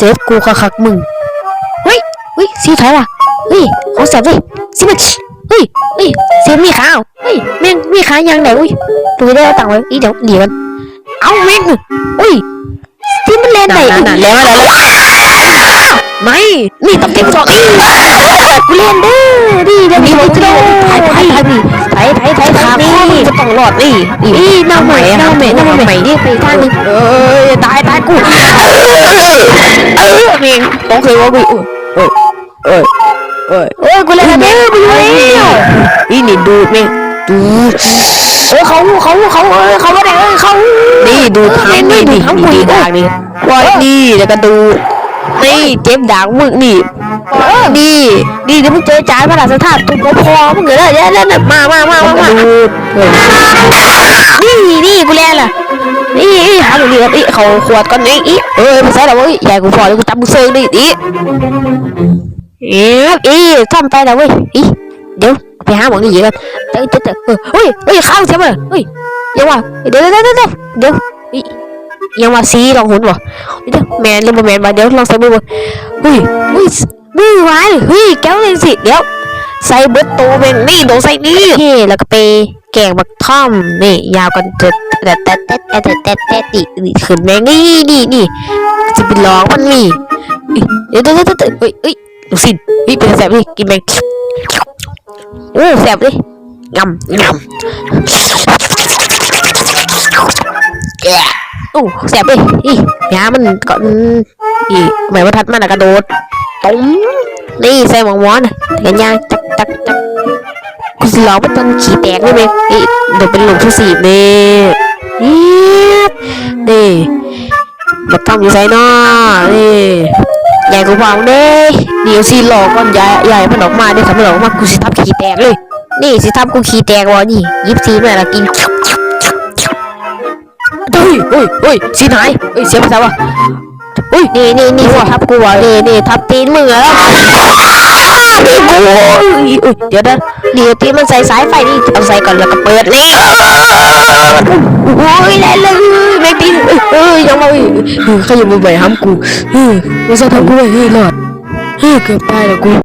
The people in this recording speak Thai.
ซฟกูคักๆมึงเฮ้ยเฮ้ยสีถอยว่ะเฮ้ยของแสบเว้ยสิมันเฮ้ยเฮ้ยเซฟมีขาเอาเฮ้ยแม่งมีขายังไงอุ้ยดูได้เอาตังค์ไว้อีเดี๋ยวเดี๋ยวกันเอาแม่งอุ้ยที่มันเล่นไหนนั่นๆแล้วแล้วแล้วไม่นี่ตับเต็มสองอีกูเล่นเด้อดีเดี๋ยวมีคนจะโดนถ่ายถ่ายถ่ายถ่ายถ่ายถ่ายถ่ายนี่จะต้องรอดนี่อีน้าใหม่น้าใหม่น้าใหม่นี่ไปทางนึงเอ้ยตายตายกู เออเมงต้องเคยว่ากูเอ้ยเอ้ยเอ้ยเออกูเล่นเด้อกูเล่นนี่นี่ดูดเมงดูเออเขาเขาเขาเออเขาไม่ได้เออเขานี่ดูดทางนี่นี่ทั้งนี่ปุ๋ยดากนี่ว่านี่แล้วก็ดูนี่เจ็บดากมึงนี่นี่ดีเดี๋ยวมึงเจอจ่ายพระราชทานตุ้มพอมึงเหรอเนี่ยนั่นน่ะมามามามามาดูนี่นี่กูเล่นล่ะนี่ หาหนูเรียนอีเขาขวดก่อนนี่อีเออไม่ใช่หรอกเว้ยใหญ่กูพอแล้วกูจับมึงเซิงดิอีเอ๊ะอีทำไปแล้วเว้ยอีเดี๋ยวไปหาหมอนี่กันเดี๋ยเดี๋ยวเดี๋ยวเฮ้ยเฮ้ยข้าวเสียมาเฮ้ยยังว่าเดี๋ยวเดี๋ยวเดี๋ยวเดี๋ยวยวอียังว่าซีลองหุ่นวะเดี๋ยวแมนหรือบ่แมนวะเดี๋ยวลองใส่มือบ่เฮ้ยเฮ้ยมือวายเฮ้ยแก้วเลยสิเดี๋ยวใส่เบิดโตวเป็นนี่โดนใส่นี่เฮ้แล้วก็ไป แกงบักท่อมนี่ยาวกันเต็ดแต่แต่แต่แต่แต่แต่แต่ตินี่ขึ้นแมงนี่นี่นี่จะไปลองมันนี่เดี๋ยวเดี๋ยวเดี๋ยวเฮ้ยเฮ้ยเฮ้ยดูสิเฮ้ยเป็นแสบเลยกินแมงโอ้แสบเลยงำงำแกโอ้แสบเลยอียามันก่อนอีหมายว่าทัดมันอะกระโดดตุ้มนี่ใส่หมวกหมอนกันย่างจักจักจัก กูสิร้องเป็นต้นขี้แตกได้ไหมนี่เดี๋ยวเป็นหลุมที่สี่นี่เอี๊ยนี่บักทำอยู่ใส่นอนี่ใหญ่กูเบาเด้เดี๋ยวสิหลอกก่อนใหญ่ใหญ่มันออกมาเดี๋ยวทำมันออกมากูสิทับขี้แตกเลย นี่สิทับกูขี้แตกวะนี่ยิบซีแม่ละกินเฮ้ยเฮ้ยเฮ้ยสีไหนเฮ้ยเสียภาษาวะอุ้ยนี่นี่นี่ทับกูอะนี่นี่ทับตีนมึงอะ แล้วนี่กูอุ้ยเดี๋ยวนะเดี๋ยวที่มันใส่สายไฟนี่เอาใส่ก่อนแล้วก็เปิดนี่โอ้ยได้เลยไม่ปีนเอ้ยยังไม่เฮ้ยขยับมาใบห้ามกูเฮ้ยมาใส่ทำกูไว้เฮ้ยหลอดเฮ้ยเกือบตายแล้วกู